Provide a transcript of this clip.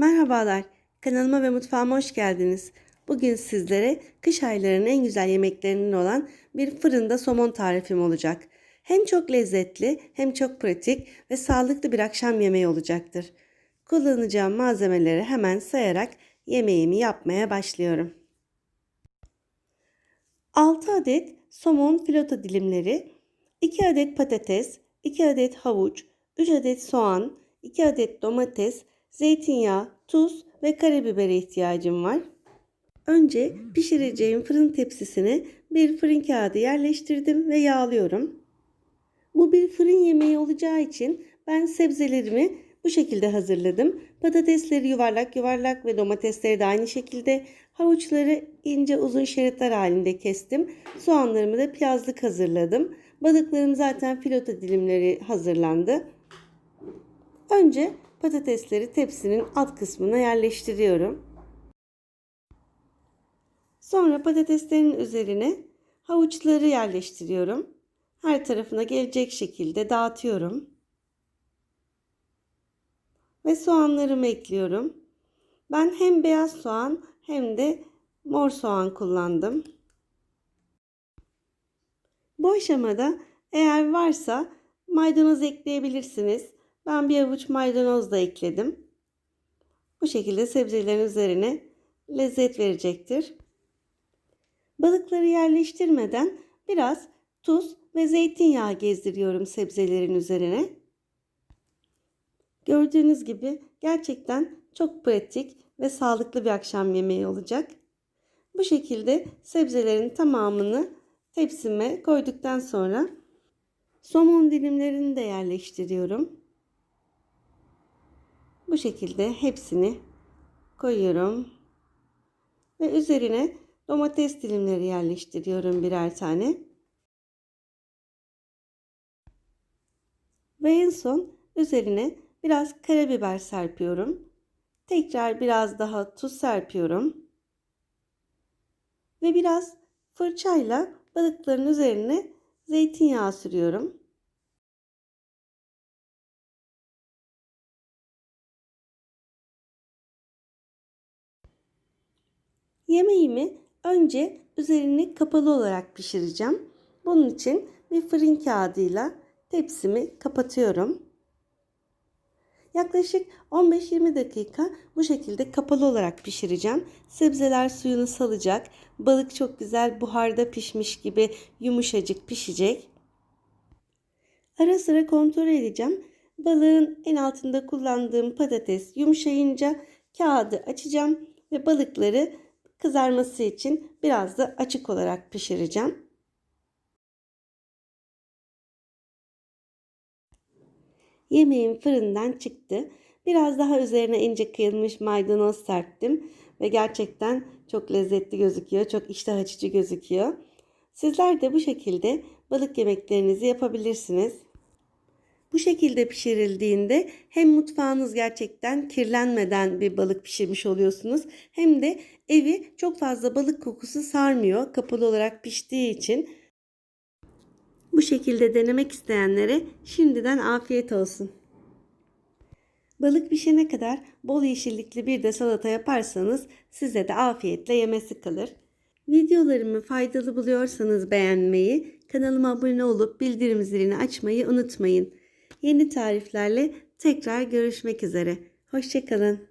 Merhabalar, kanalıma ve mutfağıma hoş geldiniz. Bugün sizlere kış aylarının en güzel yemeklerinden olan bir fırında somon tarifim olacak. Hem çok lezzetli hem çok pratik ve sağlıklı bir akşam yemeği olacaktır. Kullanacağım malzemeleri hemen sayarak yemeğimi yapmaya başlıyorum. 6 adet somon fileto dilimleri, 2 adet patates, 2 adet havuç, 3 adet soğan, 2 adet domates, zeytinyağı, tuz ve karabibere ihtiyacım var. Önce pişireceğim fırın tepsisine bir fırın kağıdı yerleştirdim ve yağlıyorum. Bu bir fırın yemeği olacağı için ben sebzelerimi bu şekilde hazırladım. Patatesleri yuvarlak yuvarlak ve domatesleri de aynı şekilde. Havuçları ince uzun şeritler halinde kestim. Soğanlarımı da piyazlık hazırladım. Balıklarım zaten filoto dilimleri hazırlandı. Önce patatesleri tepsinin alt kısmına yerleştiriyorum. Sonra patateslerin üzerine havuçları yerleştiriyorum. Her tarafına gelecek şekilde dağıtıyorum. Ve soğanlarımı ekliyorum. Ben hem beyaz soğan hem de mor soğan kullandım. Bu aşamada eğer varsa maydanoz ekleyebilirsiniz. Ben bir avuç maydanoz da ekledim. Bu şekilde sebzelerin üzerine lezzet verecektir. Balıkları yerleştirmeden biraz tuz ve zeytinyağı gezdiriyorum sebzelerin üzerine. Gördüğünüz gibi gerçekten çok pratik ve sağlıklı bir akşam yemeği olacak. Bu şekilde sebzelerin tamamını tepsime koyduktan sonra somon dilimlerini de yerleştiriyorum. Bu şekilde hepsini koyuyorum. Ve üzerine domates dilimleri yerleştiriyorum birer tane. Ve en son üzerine biraz karabiber serpiyorum. Tekrar biraz daha tuz serpiyorum. Ve biraz fırçayla balıkların üzerine zeytinyağı sürüyorum. Yemeğimi önce üzerini kapalı olarak pişireceğim. Bunun için bir fırın kağıdıyla tepsimi kapatıyorum. Yaklaşık 15-20 dakika bu şekilde kapalı olarak pişireceğim. Sebzeler suyunu salacak. Balık çok güzel buharda pişmiş gibi yumuşacık pişecek. Ara sıra kontrol edeceğim. Balığın en altında kullandığım patates yumuşayınca kağıdı açacağım ve balıkları kızarması için biraz da açık olarak pişireceğim. Yemeğim fırından çıktı. Biraz daha üzerine ince kıyılmış maydanoz serptim ve gerçekten çok lezzetli gözüküyor. Çok iştah açıcı gözüküyor. Sizler de bu şekilde balık yemeklerinizi yapabilirsiniz. Bu şekilde pişirildiğinde hem mutfağınız gerçekten kirlenmeden bir balık pişirmiş oluyorsunuz hem de evi çok fazla balık kokusu sarmıyor kapalı olarak piştiği için. Bu şekilde denemek isteyenlere şimdiden afiyet olsun. Balık pişene kadar bol yeşillikli bir de salata yaparsanız size de afiyetle yemesi kalır. Videolarımı faydalı buluyorsanız beğenmeyi, kanalıma abone olup bildirim zilini açmayı unutmayın. Yeni tariflerle tekrar görüşmek üzere. Hoşçakalın.